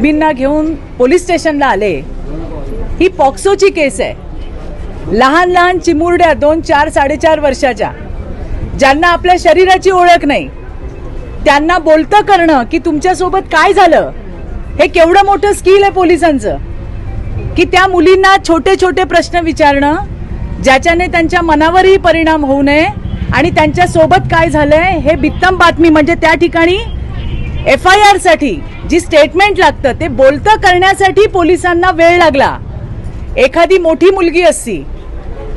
बेबींना घेऊन पोलीस स्टेशनला आले. ही पॉक्सोची केस आहे. लहान लहान चिमुरड्या दोन चार साडेचार वर्षाच्या ज्यांना आपल्या शरीराची ओळख नाही त्यांना बोलतं करणं की तुमच्यासोबत काय झालं हे केवढं मोठं स्किल आहे पोलिसांचं की त्या मुलींना छोटे छोटे प्रश्न विचारणं ज्याच्याने त्यांच्या मनावरही परिणाम होऊ नये आणि त्यांच्यासोबत काय झालंय हे बित्तम बातमी. म्हणजे त्या ठिकाणी एफ आय आरसाठी जी स्टेटमेंट लागतं ते बोलतं करण्यासाठी पोलिसांना वेळ लागला. एखादी मोठी मुलगी असती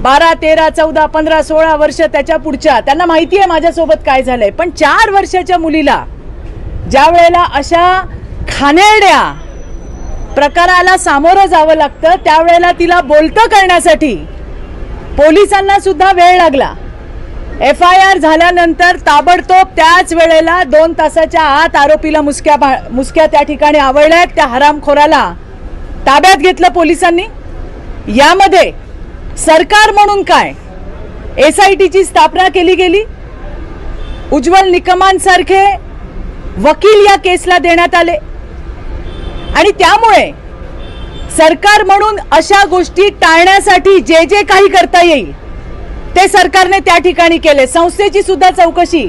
बारा तेरा चौदा पंधरा सोळा वर्ष त्याच्या पुढच्या त्यांना माहिती आहे माझ्यासोबत काय झालंय पण चार वर्षाच्या मुलीला ज्या वेळेला अशा खानेरड्या प्रकाराला सामोरं जावं लागतं त्यावेळेला तिला बोलतं करण्यासाठी पोलिसांना सुद्धा वेळ लागला. एफ आय आर झाल्यानंतर ताबडतोब त्याच वेळेला दोन तासाच्या आत आरोपीला मुसक्या भा- मुसक्या त्या ठिकाणी आवडल्यात त्या हरामखोराला. ताब्यात घेतलं पोलिसांनी? यामध्ये सरकार म्हणून काय? एस आय टीची स्थापना केली गेली? उज्ज्वल निकमांसारखे वकील या केसला देण्यात आले. आणि त्यामुळे सरकार म्हणून अशा गोष्टी टाळण्यासाठी जे जे काही करता येईल ते सरकारने त्या ठिकाणी केले. संस्थेची सुद्धा चौकशी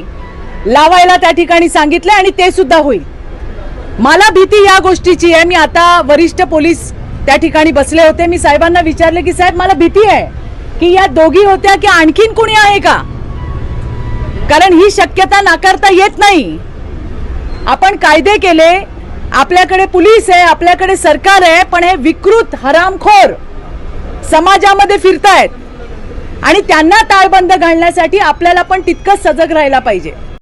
लावायला त्या ठिकाणी सांगितलं आणि ते सुद्धा होईल. मला भीती या गोष्टीची आहे. मी आता वरिष्ठ पोलीस त्या ठिकाणी बसले होते. मी साहेबांना विचारले की साहेब मला भीती आहे की या दोघी होत्या की आणखीन कुणी आहे का? कारण ही शक्यता नाकारता येत नाही. आपण कायदे केले. आपल्याकडे पोलीस आहे आपल्याकडे सरकार आहे पण हे विकृत हरामखोर समाजामध्ये फिरतायत. आणि त्यांना ताळबंद घालण्यासाठी आपल्याला पण तितकंच सजग राहायला पाहिजे.